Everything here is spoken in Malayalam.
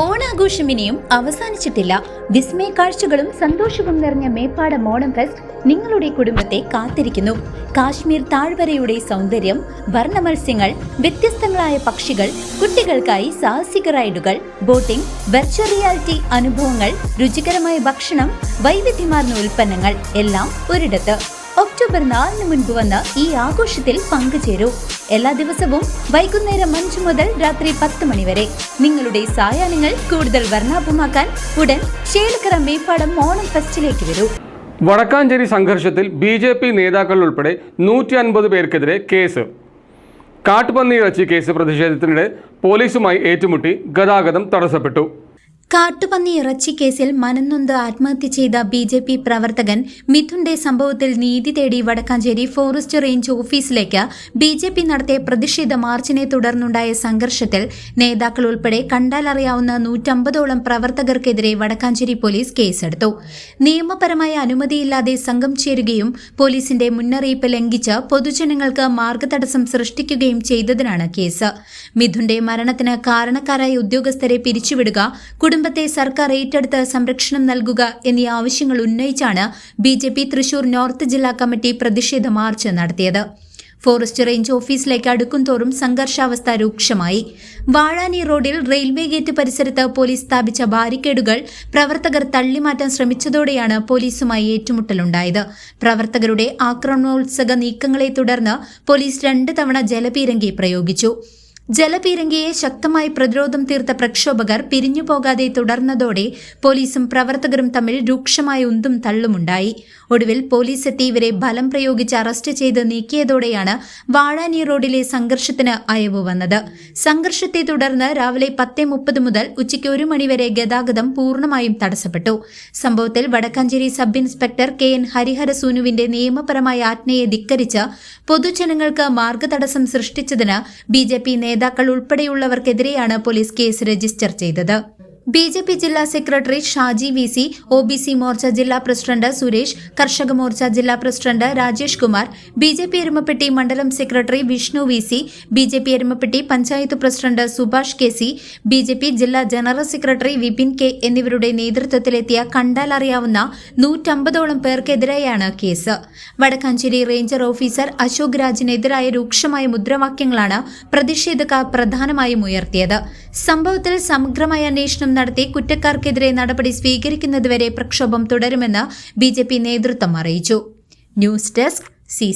ഓണാഘോഷം ഇനിയും അവസാനിച്ചിട്ടില്ല. വിസ്മയ കാഴ്ചകളും സന്തോഷവും നിറഞ്ഞ മേപ്പാടം ഓണം ഫെസ്റ്റ് നിങ്ങളുടെ കുടുംബത്തെ കാത്തിരിക്കുന്നു. കാശ്മീർ താഴ്വരയുടെ സൗന്ദര്യം വർണമത്സ്യങ്ങൾ വ്യത്യസ്തങ്ങളായ പക്ഷികൾ കുട്ടികൾക്കായി സാഹസിക റൈഡുകൾ ബോട്ടിംഗ് വെർച്വൽ റിയാലിറ്റി അനുഭവങ്ങൾ രുചികരമായ ഭക്ഷണം വൈവിധ്യമാർന്ന ഉൽപ്പന്നങ്ങൾ എല്ലാം ഒരിടത്ത്. ഒക്ടോബർ നാലിന് മുൻപ് വന്ന് ഈ ആഘോഷത്തിൽ പങ്കുചേരൂ. എല്ലാ ദിവസവും വൈകുന്നേരം അഞ്ചു മുതൽ രാത്രി പത്ത് മണിവരെ നിങ്ങളുടെ സായാഹ്നങ്ങൾ കൂടുതൽ വർണാഭമാക്കാൻ ഉടൻ ശേലക്കര മേപ്പാടം ഓണം ഫെസ്റ്റിലേക്ക് വരൂ. വടക്കാഞ്ചേരി സംഘർഷത്തിൽ ബി ജെ പി നേതാക്കൾ ഉൾപ്പെടെ നൂറ്റി അൻപത് പേർക്കെതിരെ കേസ്. കാട്ടുപന്നി ഇറച്ചി കേസ് പ്രതിഷേധത്തിനിടെ പോലീസുമായി ഏറ്റുമുട്ടി ഗതാഗതം തടസ്സപ്പെട്ടു. കാട്ടുപന്നി ഇറച്ചി കേസിൽ മനംനൊന്ത് ആത്മഹത്യ ചെയ്ത ബി ജെ പി പ്രവർത്തകൻ മിഥുന്റെ സംഭവത്തിൽ നീതി തേടി വടക്കാഞ്ചേരി ഫോറസ്റ്റ് റേഞ്ച് ഓഫീസിലേക്ക് ബി ജെ പി നടത്തിയ പ്രതിഷേധ മാർച്ചിനെ തുടർന്നുണ്ടായ സംഘർഷത്തിൽ നേതാക്കൾ ഉൾപ്പെടെ കണ്ടാലറിയാവുന്ന നൂറ്റമ്പതോളം പ്രവർത്തകർക്കെതിരെ വടക്കാഞ്ചേരി പോലീസ് കേസെടുത്തു. നിയമപരമായ അനുമതിയില്ലാതെ സംഘം ചേരുകയും പോലീസിന്റെ മുന്നറിയിപ്പ് ലംഘിച്ച് പൊതുജനങ്ങൾക്ക് മാർഗതടസ്സം സൃഷ്ടിക്കുകയും ചെയ്തതിനാണ് കേസ്. മിഥുന്റെ മരണത്തിന് കാരണക്കാരായ ഉദ്യോഗസ്ഥരെ പിരിച്ചുവിടുക കുടുംബത്തെ സർക്കാർ ഏറ്റെടുത്ത് സംരക്ഷണം നൽകുക എന്നീ ആവശ്യങ്ങൾ ഉന്നയിച്ചാണ് B J P Thrissur north ജില്ലാ കമ്മിറ്റി പ്രതിഷേധ മാർച്ച് നടത്തിയത്. ഫോറസ്റ്റ് റേഞ്ച് ഓഫീസിലേക്ക് അടുക്കുംതോറും സംഘർഷാവസ്ഥ രൂക്ഷമായി. വാഴാനി റോഡിൽ റെയിൽവേ ഗേറ്റ് പരിസരത്ത് പോലീസ് സ്ഥാപിച്ച ബാരിക്കേഡുകൾ പ്രവർത്തകർ തള്ളിമാറ്റാൻ ശ്രമിച്ചതോടെയാണ് പോലീസുമായി ഏറ്റുമുട്ടലുണ്ടായത്. പ്രവർത്തകരുടെ ആക്രമണോത്സക നീക്കങ്ങളെ തുടർന്ന് പോലീസ് രണ്ട് തവണ ജലപീരങ്കി പ്രയോഗിച്ചു. ജലപീരങ്കിയെ ശക്തമായി പ്രതിരോധം തീർത്ത പ്രക്ഷോഭകർ പിരിഞ്ഞുപോകാതെ തുടർന്നതോടെ പോലീസും പ്രവർത്തകരും തമ്മിൽ രൂക്ഷമായ ഉന്തും തള്ളുമുണ്ടായി. ഒടുവിൽ പോലീസ് എത്തി ഇവരെ ബലം പ്രയോഗിച്ച് അറസ്റ്റ് ചെയ്ത് നീക്കിയതോടെയാണ് വാഴാനി റോഡിലെ സംഘർഷത്തിന് അയവ് വന്നത്. സംഘർഷത്തെ തുടർന്ന് രാവിലെ പത്ത് മുപ്പത് മുതൽ ഉച്ചയ്ക്ക് ഒരു മണിവരെ ഗതാഗതം പൂർണമായും തടസ്സപ്പെട്ടു. സംഭവത്തിൽ Vadakkanchery sub inspector K N ഹരിഹരസൂനുവിന്റെ നിയമപരമായ ആജ്ഞയെ ധിക്കരിച്ച് പൊതുജനങ്ങൾക്ക് മാർഗതടസ്സം സൃഷ്ടിച്ചതിന് ബി ജെ പി നേതാക്കൾ ഉൾപ്പെടെയുള്ളവർക്കെതിരെയാണ് പോലീസ് കേസ് രജിസ്റ്റർ ചെയ്തത് ബി ജെ പി ജില്ലാ secretary Shaji V C O B C Morcha ജില്ലാ പ്രസിഡന്റ് സുരേഷ് കർഷക മോർച്ച ജില്ലാ president Rajesh Kumar B J P Erumapetty മണ്ഡലം secretary Vishnu V C B J P Erumapetty panchayat president Subhash K C B J P ജില്ലാ ജനറൽ സെക്രട്ടറി വിപിൻ കെ എന്നിവരുടെ നേതൃത്വത്തിലെത്തിയ കണ്ടാലറിയാവുന്ന നൂറ്റമ്പതോളം പേർക്കെതിരെയാണ് case. Vadakkanchery ranger officer Ashok രാജിനെതിരായ രൂക്ഷമായ മുദ്രാവാക്യങ്ങളാണ് പ്രതിഷേധക്കാർ പ്രധാനമായും ഉയർത്തിയത്. സംഭവത്തിൽ സമഗ്രമായ അന്വേഷണം നടത്തി കുറ്റക്കാർക്കെതിരെ നടപടി സ്വീകരിക്കുന്നതുവരെ പ്രക്ഷോഭം തുടരുമെന്ന് ബിജെപി നേതൃത്വം അറിയിച്ചു. News desk C